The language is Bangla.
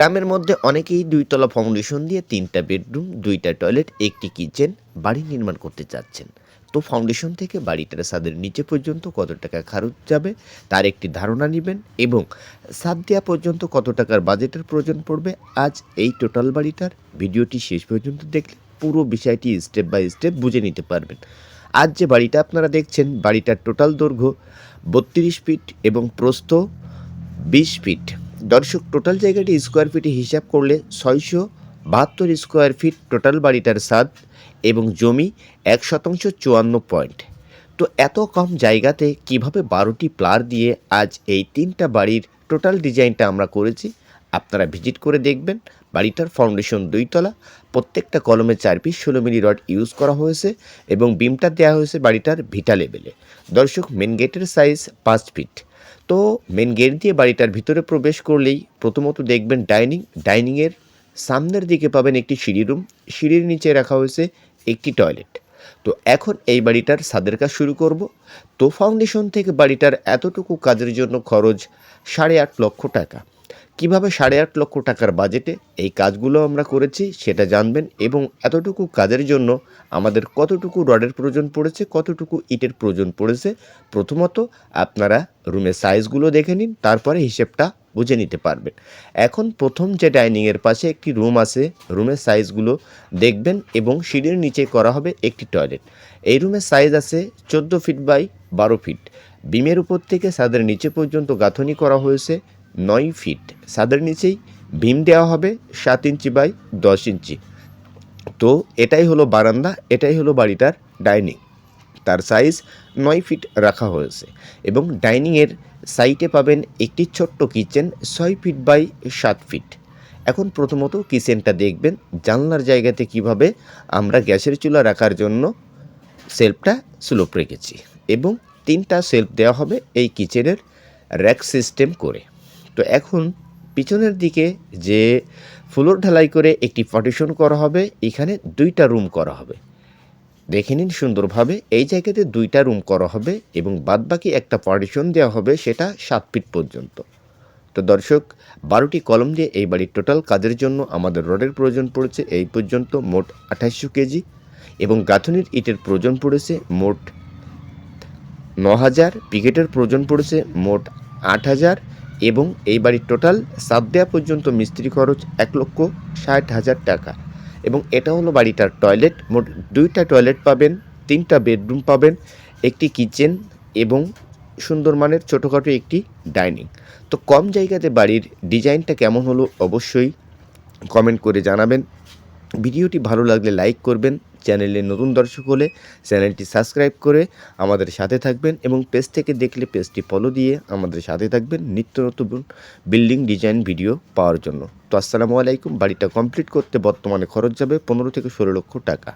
গ্রামের মধ্যে অনেকেই দুইতলা ফাউন্ডেশন দিয়ে তিনটা বেডরুম দুইটা টয়লেট একটি কিচেন বাড়ি নির্মাণ করতে চাচ্ছেন। তো ফাউন্ডেশন থেকে বাড়িটার ছাদের নিচে পর্যন্ত কত টাকা খরচ যাবে তার একটি ধারণা নেবেন এবং ছাদ দেওয়া পর্যন্ত কত টাকার বাজেটের প্রয়োজন পড়বে আজ এই টোটাল বাড়িটার ভিডিওটি শেষ পর্যন্ত দেখলে পুরো বিষয়টি স্টেপ বাই স্টেপ বুঝে নিতে পারবেন। আজ যে বাড়িটা আপনারা দেখছেন, বাড়িটার টোটাল দৈর্ঘ্য বত্রিশ ফিট এবং প্রস্থ বিশ ফিট দর্শক টোটাল জায়গাটি স্কোয়ার ফিটে হিসাব করলে ছয়শো বাহাত্তর স্কোয়ার ফিট টোটাল বাড়িটার স্বাদ এবং জমি এক শতাংশ চুয়ান্ন পয়েন্ট তো এত কম জায়গাতে কীভাবে বারোটি প্লার দিয়ে আজ এই তিনটা বাড়ির টোটাল ডিজাইনটা আমরা করেছি, আপনারা ভিজিট করে দেখবেন। বাড়িটার ফাউন্ডেশন দুইতলা প্রত্যেকটা কলমে চার পিস ষোলো মিলি রড ইউজ করা হয়েছে এবং বিমটা দেওয়া হয়েছে বাড়িটার ভিটা লেভেলে দর্শক মেন গেটের সাইজ পাঁচ ফিট তো মেন গেট দিয়ে বাড়িটার ভিতরে প্রবেশ করলেই প্রথমত দেখবেন ডাইনিং ডাইনিংয়ের সামনের দিকে পাবেন একটি সিঁড়ি রুম সিঁড়ির নিচে রাখা হয়েছে একটি টয়লেট তো এখন এই বাড়িটার সাদের কাজ শুরু করব। তো ফাউন্ডেশন থেকে বাড়িটার এতটুকু কাজের জন্য খরচ সাড়ে আট লক্ষ টাকা। কীভাবে সাড়ে আট লক্ষ টাকার বাজেটে এই কাজগুলো আমরা করেছি সেটা জানবেন এবং এতটুকু কাজের জন্য আমাদের কতটুকু রডের প্রয়োজন পড়েছে, কতটুকু ইটের প্রয়োজন পড়েছে, প্রথমত আপনারা রুমের সাইজগুলো দেখে নিন, তারপরে হিসেবটা বুঝে নিতে পারবেন। এখন প্রথম যে ডাইনিংয়ের পাশে একটি রুম আছে রুমের সাইজগুলো দেখবেন এবং সিঁড়ির নিচে করা হবে একটি টয়লেট এই রুমের সাইজ আছে চোদ্দ ফিট বাই বারো ফিট বিমের উপর থেকে ছাদের নিচে পর্যন্ত গাঁথনি করা হয়েছে। নয় ফিট। ছাদের নিচেই ভীম দেওয়া হবে সাত ইঞ্চি বাই দশ ইঞ্চি। তো এটাই হলো বারান্দা, এটাই হলো বাড়িটার ডাইনিং। তার সাইজ নয় ফিট রাখা হয়েছে এবং ডাইনিংয়ের সাইটে পাবেন একটি ছোট্ট কিচেন ছয় ফিট বাই সাত ফিট। এখন প্রথমত কিচেনটা দেখবেন, জানলার জায়গাতে কীভাবে আমরা গ্যাসের চুলা রাখার জন্য সেলফটা স্লোপ রেখেছি এবং তিনটা সেলফ দেওয়া হবে এই কিচেনের র্যাক সিস্টেম করে। তো এখন পিছনের দিকে যে ফ্লোর ঢালাই করে একটি পার্টিশন করা হবে, এখানে দুইটা রুম করা হবে। দেখে নিন সুন্দরভাবে, এই জায়গাতে দুইটা রুম করা হবে এবং বাদবাকি একটা পার্টিশন দেওয়া হবে সেটা সাত ফিট পর্যন্ত। তো দর্শক, বারোটি কলম দিয়ে এই বাড়ির টোটাল কাজের জন্য আমাদের রডের প্রয়োজন পড়েছে এই পর্যন্ত মোট আঠাশশো কেজি এবং গাঁথনির ইটের প্রয়োজন পড়েছে মোট ন হাজার পিকেটের প্রয়োজন পড়েছে মোট আট হাজার এবং এই বাড়ির টোটাল সাত দেওয়া পর্যন্ত মিস্ত্রি খরচ এক লক্ষ ষাট হাজার টাকা। এবং এটা হলো বাড়িটার টয়লেট মোট দুইটা টয়লেট পাবেন, তিনটা বেডরুম পাবেন, একটি কিচেন এবং সুন্দর মানের ছোটোখাটো একটি ডাইনিং তো কম জায়গাতে বাড়ির ডিজাইনটা কেমন হলো অবশ্যই কমেন্ট করে জানাবেন। ভিডিওটি ভালো লাগলে লাইক করবেন। চ্যানেলে নতুন দর্শক হলে চ্যানেলটি সাবস্ক্রাইব করে আমাদের সাথে থাকবেন এবং পেজ থেকে দেখলে পেজটি ফলো দিয়ে আমাদের সাথে থাকবেন নিত্য নতুন বিল্ডিং ডিজাইন ভিডিও পাওয়ার জন্য। তো আসসালামু আলাইকুম। বাড়িটা কমপ্লিট করতে বর্তমানে খরচ যাবে পনেরো থেকে ষোলো লক্ষ টাকা।